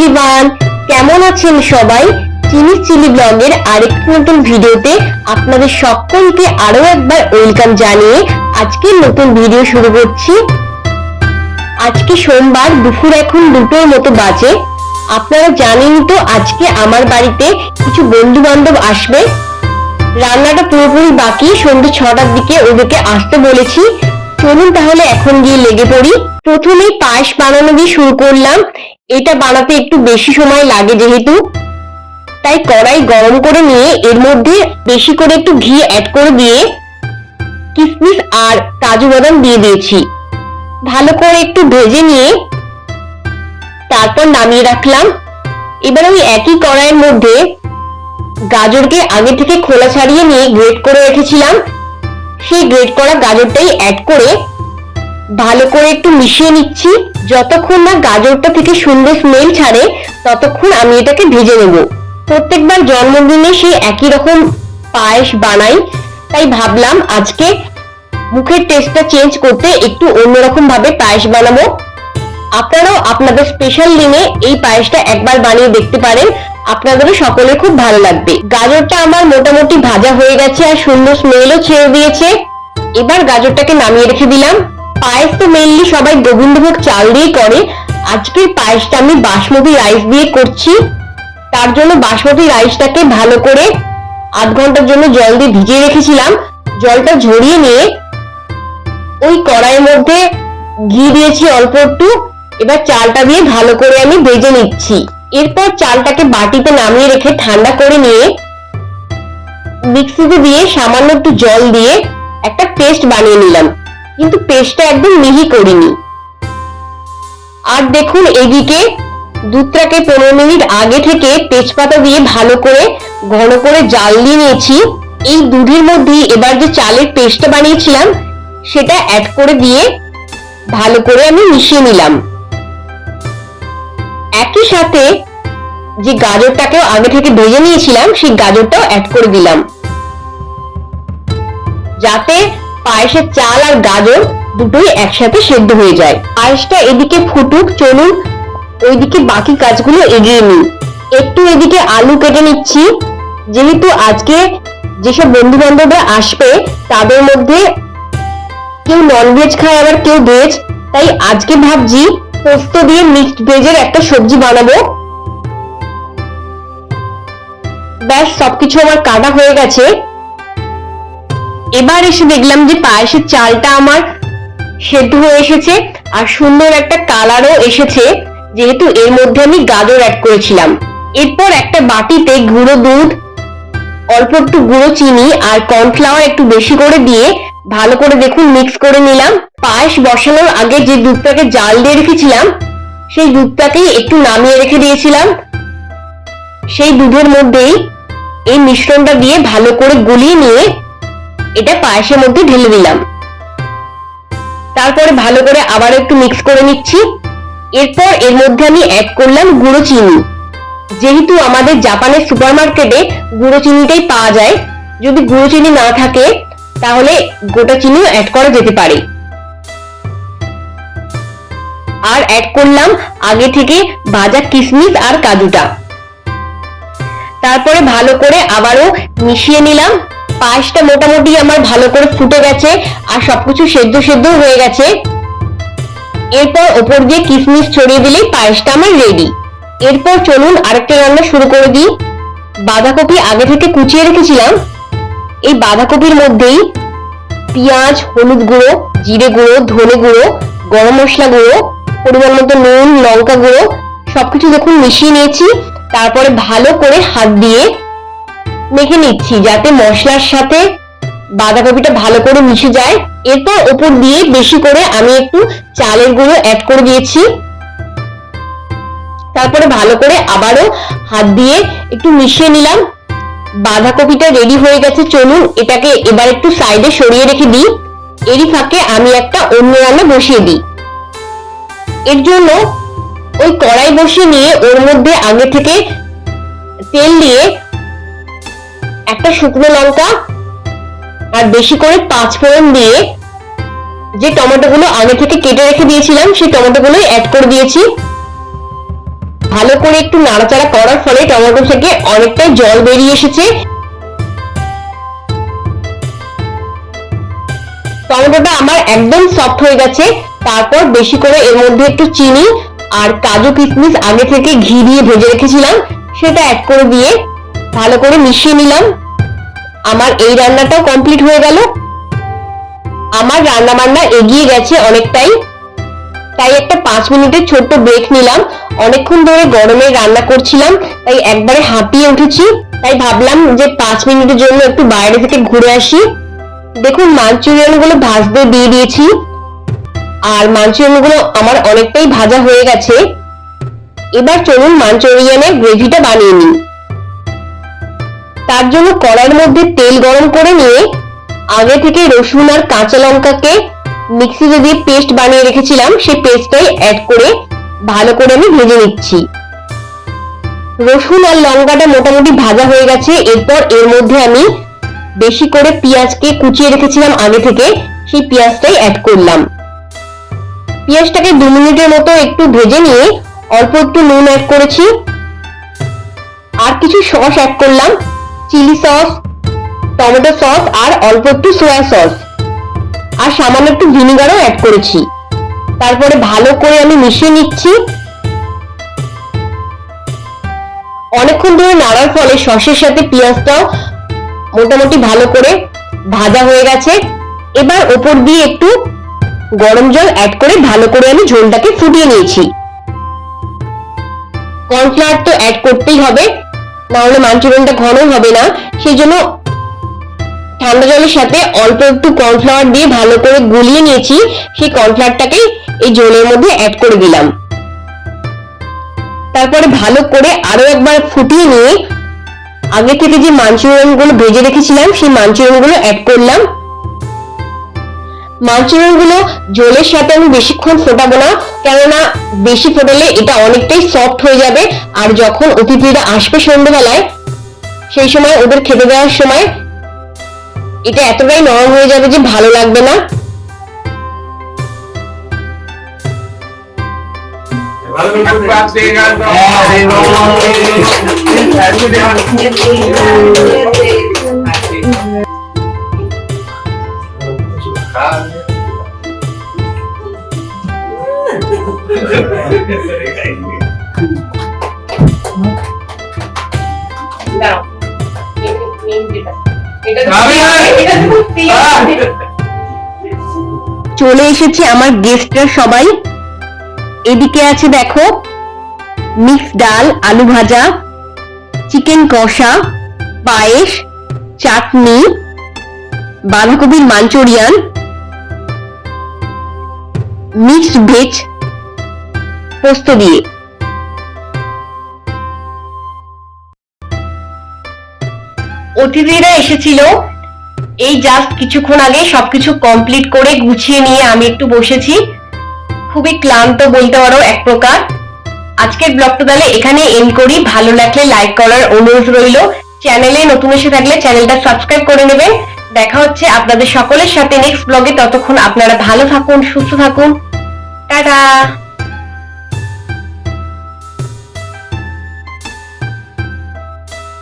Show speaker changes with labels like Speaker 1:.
Speaker 1: Everyone কেমন আছেন সবাই? চিনি চিলি ব্লগের আরেকটি নতুন ভিডিওতে আপনাদের সকলকে আরও একবার ওয়েলকাম জানিয়ে আজকের নতুন ভিডিও শুরু করছি। আজকে সোমবার দুপুর এখন দুটোর মতো বাজে। আপনারা জানেন তো আজকে আমার বাড়িতে কিছু বন্ধু বান্ধব আসবে। রান্নাটা পুরোপুরি বাকি, সন্ধ্যে ছটার দিকে ওদেরকে আসতে বলেছি। চলুন তাহলে এখন গিয়ে লেগে পড়ি। প্রথমেই পায়েস বানানো দিয়ে শুরু করলাম। এটা বানাতে একটু বেশি সময় লাগে যেহেতু। তাই কড়াই গরম করে নিয়ে এর মধ্যে বেশি করে একটু ঘি অ্যাড করে দিয়ে কিশমিশ আর কাজু বাদাম দিয়ে দিয়েছি। ভালো করে একটু ভেজে নিয়ে তারপর নামিয়ে রাখলাম। এবার আমি একই কড়াইয়ের মধ্যে গাজরকে আগে থেকে খোলা ছাড়িয়ে নিয়ে গ্রেট করে রেখেছিলাম। সেই গ্রেট করা গাজরটাই অ্যাড করে ভালো করে একটু মিশিয়ে নিচ্ছি। যতক্ষণ না গাজরটা থেকে সুন্দর স্মেল ছাড়ে, ততক্ষণ আমি এটাকে ভেজে নেব। প্রত্যেকবার জন্মদিনে সেই একই রকম পায়েস বানাই, তাই ভাবলাম আজকে মুখের টেস্টটা চেঞ্জ করতে একটু অন্যরকম ভাবে পায়েস বানাবো। আপনারাও আপনাদের স্পেশাল দিনে এই পায়েসটা একবার বানিয়ে দেখতে পারেন। আপনাদেরও সকলে খুব ভালো লাগবে। গাজরটা আমার মোটামুটি ভাজা হয়ে গেছে আর সুন্দর স্মেলও ছেড়ে দিয়েছে। এবার গাজরটাকে নামিয়ে রেখে দিলাম। পায়েস তো মেনলি সবাই গোবিন্দভোগ চাল দিয়ে করে। আজকের পায়েসটা আমি বাসমতি রাইস দিয়ে করছি। তার জন্য বাসমতি রাইসটাকে ভালো করে আধ ঘণ্টার জন্য জল দিয়ে ভিজিয়ে রেখেছিলাম। জলটা ঝরিয়ে নিয়ে ওই কড়াইয়ের মধ্যে ঘি দিয়েছি অল্প একটু। এবার চালটা দিয়ে ভালো করে আমি ভেজে নিচ্ছি। এরপর চালটাকে বাটিতে নামিয়ে রেখে ঠান্ডা করে নিয়ে মিক্সিতে দিয়ে সামান্য একটু জল দিয়ে একটা পেস্ট বানিয়ে নিলাম। কিন্তু পেস্টটা একদম মিহি করিনি। আর দেখুন এদিকে দুধটাকে পনেরো মিনিট আগে থেকে তেজপাতা দিয়ে ভালো করে, ঘন করে জাল দিয়ে নিয়েছি। এই দুধের মধ্যে এবার যে চালের পেস্টটা বানিয়েছিলাম, সেটা অ্যাড করে দিয়ে ভালো করে আমি মিশিয়ে নিলাম। একই সাথে যে গাজরটাকেও আগে থেকে ভেজে নিয়েছিলাম, সেই গাজরটাও অ্যাড করে দিলাম। যাতে পায়েসের চাল আর গাজর দুটোই একসাথে সেদ্ধ হয়ে যায়। পায়েসটা এদিকে ফুটুক চলুন ওইদিকে বাকি কাজগুলো এগিয়ে নিই। একটু এদিকে আলু কেটে নিচ্ছি। যেহেতু আজকে যেসব বন্ধু বান্ধবরা আসবে, তাদের মধ্যে কেউ নন ভেজ খায়, আবার কেউ ভেজ তাই আজকে ভাবছি পোস্ত দিয়ে মিক্সড ভেজের একটা সবজি বানাবো। ব্যাস, সবকিছু আমার কাটা হয়ে গেছে। এবার এসে দেখলাম যে পায়েসের চালটা আমার সেদ্ধ হয়ে এসেছে আর সুন্দর একটা কালারও এসেছে, যেহেতু এর মধ্যে আমি গাজর অ্যাড করেছিলাম। এরপর একটা বাটিতে গুঁড়ো দুধ, অল্প একটু গুঁড়ো চিনি আর কর্নফ্লাওয়ার একটু বেশি করে দিয়ে ভালো করে দেখুন মিক্স করে নিলাম। পায়েস বসানোর আগে যে দুধটাকে জাল দিয়ে রেখেছিলাম, সেই দুধটাকেই একটু নামিয়ে রেখে দিয়েছিলাম। সেই দুধের মধ্যেই এই মিশ্রণটা দিয়ে ভালো করে গুলিয়ে নিয়ে এটা পায়েসের মধ্যে ঢেলে দিলাম। তারপরে ভালো করে আবার একটু মিক্স করে নিচ্ছি। এরপর এর মধ্যে আমি অ্যাড করলাম গুঁড়ো চিনি। যেহেতু আমাদের জাপানের সুপারমার্কেটে গুঁড়ো চিনিটাই পাওয়া যায়, যদি গুঁড়ো চিনি না থাকে, তাহলে গোটা চিনিও অ্যাড করা যেতে পারে। আর অ্যাড করলাম আগে থেকে ভাজা কিশমিশ আর কাজুটা। তারপরে ভালো করে আবারও মিশিয়ে নিলাম। পায়েসটা মোটামুটি আমার ভালো করে ফুটে গেছে আর সবকিছু সেদ্ধ সেদ্ধ হয়ে গেছে। এরপর ওপর দিয়ে কিশমিশ ছড়িয়ে দিলেই পায়েসটা আমার রেডি এরপর চলুন আরেকটা রান্না শুরু করে দিই। বাঁধাকপি আগে থেকে কুচিয়ে রেখেছিলাম। এই বাঁধাকপির মধ্যেই পেঁয়াজ, হলুদ গুঁড়ো, জিরে গুঁড়ো, ধনে গুঁড়ো, গরম মশলা গুঁড়ো, পরিমাণ মতো নুন, লঙ্কা গুঁড়ো, সবকিছু দেখুন মিশিয়ে নিয়েছি, তারপরে ভালো করে হাত দিয়ে মেখে নিচ্ছি, যাতে মশলার সাথে বাঁধাকপিটা ভালো করে মিশে যায়। এরপর ওপর দিয়ে বেশি করে আমি একটু চালের গুঁড়ো অ্যাড করে দিয়েছি। তারপরে ভালো করে আবারও হাত দিয়ে একটু মিশিয়ে নিলাম। বাঁধাকপিটা রেডি হয়ে গেছে, চলুন এটাকে এবার একটু সাইডে সরিয়ে রেখে দিই। এরই ফাঁকে আমি একটা অন্য রান্না বসিয়ে দিই। এর জন্য ওই কড়াই বসিয়ে নিয়ে ওর মধ্যে আগে থেকে তেল দিয়ে একটা শুকনো লঙ্কা আর বেশি করে পাঁচ ফোড়ন দিয়ে যে টমেটোগুলো আগে থেকে কেটে রেখে দিয়েছিলাম, সেই টমেটোগুলোই অ্যাড করে দিয়েছি। ভালো করে একটু নাড়াচাড়া করার ফলে টমেটো থেকে অনেকটাই জল বেরিয়ে এসেছে। টমেটোটা আমার একদম সফট হয়ে গেছে। তারপর বেশি করে এর মধ্যে একটু চিনি আর কাজু কিশমিশ আগে থেকে ঘি দিয়ে ভেজে রেখেছিলাম, সেটা অ্যাড করে দিয়ে ভালো করে মিশিয়ে নিলাম। আমার এই রান্নাটাও কমপ্লিট হয়ে গেল। আমার রান্না বান্না এগিয়ে গেছে অনেকটাই। তাই একটা পাঁচ মিনিটের ছোট্ট ব্রেক নিলাম। অনেকক্ষণ ধরে গরমে রান্না করছিলাম, তাই একবারে হাঁপিয়ে উঠেছি। তাই ভাবলাম যে পাঁচ মিনিটের জন্য একটু বাইরে থেকে ঘুরে আসি। দেখুন মাঞ্চুরিয়ানগুলো ভাজতে দিয়ে দিয়েছি। আর মাঞ্চুরিয়ানগুলো আমার অনেকটাই ভাজা হয়ে গেছে। এবার চলুন মাঞ্চুরিয়ানের গ্রেভিটা বানিয়ে নিই। তার জন্য কড়াইয়ের মধ্যে তেল গরম করে নিয়ে আগে থেকে রসুন আর কাঁচা লঙ্কাকে মিক্সিতে দিয়ে পেস্ট বানিয়ে রেখেছিলাম, সেই পেস্টটাই অ্যাড করে ভালো করে আমি ভেজে নিচ্ছি। রসুন আর লঙ্কাটা মোটামুটি ভাজা হয়ে গেছে, এরপর এর মধ্যে আমি বেশি করে পেঁয়াজকে কুচিয়ে রেখেছিলাম আগে থেকে, সেই পেঁয়াজটাই অ্যাড করলাম। পেঁয়াজটাকে দু মিনিটের মতো একটু ভেজে নিয়ে অল্প একটু নুন অ্যাড করেছি। আর কিছু সস অ্যাড করলাম। চিলি সস, টমেটো সস আর অল্প একটু সয়া সস আর সামান্য একটু ভিনিগারও অ্যাড করেছি। তারপরে ভালো করে আমি মিশিয়ে নিচ্ছি। অনেকক্ষণ ধরে নাড়ার ফলে সসের সাথে পেঁয়াজটাও মোটামুটি ভালো করে ভাজা হয়ে গেছে। এবার ওপর দিয়ে একটু গরম জল অ্যাড করে ভালো করে আমি ঝোলটাকে ফুটিয়ে নিয়েছি। কর্নফ্লাওয়ার তো অ্যাড করতেই হবে। না হলে মাঞ্চুরিয়ানটা ঘন হবে না। সেই জন্য ঠান্ডা জলের সাথে অল্প একটু কর্নফ্লাওয়ার দিয়ে ভালো করে গুলিয়ে নিয়েছি। সেই কর্নফ্লাওয়ারটাকে এই জলের মধ্যে অ্যাড করে দিলাম। তারপরে ভালো করে আরও একবার ফুটিয়ে নিয়ে আগে থেকে যে মাঞ্চুরিয়ানগুলো ভেজে রেখেছিলাম, সেই মাঞ্চুরিয়ানগুলো অ্যাড করলাম। মাঞ্চুরিয়ানগুলো জলের সাথে আমি বেশিক্ষণ ফোটাবো না, কেননা বেশি ফোটালে এটা অনেকটাই সফট হয়ে যাবে। আর যখন অতিথিরা আসবে সন্ধ্যেবেলায়, সেই সময় ওদের খেতে দেওয়ার সময় এটা এতটাই নরম হয়ে যাবে যে ভালো লাগবে না। চলে এসেছে আমার গেস্টরা সবাই। এদিকে আছে দেখো মিক্স ডাল, আলু ভাজা চিকেন কষা, পায়েস, চাটনি, বাঁধাকপির মাঞ্চুরিয়ান মিক্সড ভেজ পোস্ত দিয়ে। অতিথিরা এসেছিল। এই জাস্ট কিছুক্ষণ আগে সবকিছু কমপ্লিট করে গুছিয়ে নিয়ে আমি একটু বসেছি। খুবই ক্লান্ত বলতে পারো এক প্রকার। আজকের ব্লগটা তাহলে এখানে এন্ড করি। ভালো লাগলে লাইক করার অনুরোধ রইল। চ্যানেলে নতুন এসে থাকলে চ্যানেলটা সাবস্ক্রাইব করে নেবেন দেখা হচ্ছে আপনাদের সকলের সাথে নেক্সট ব্লগে ততক্ষণ আপনারা ভালো থাকুন, সুস্থ থাকুন। টাটা!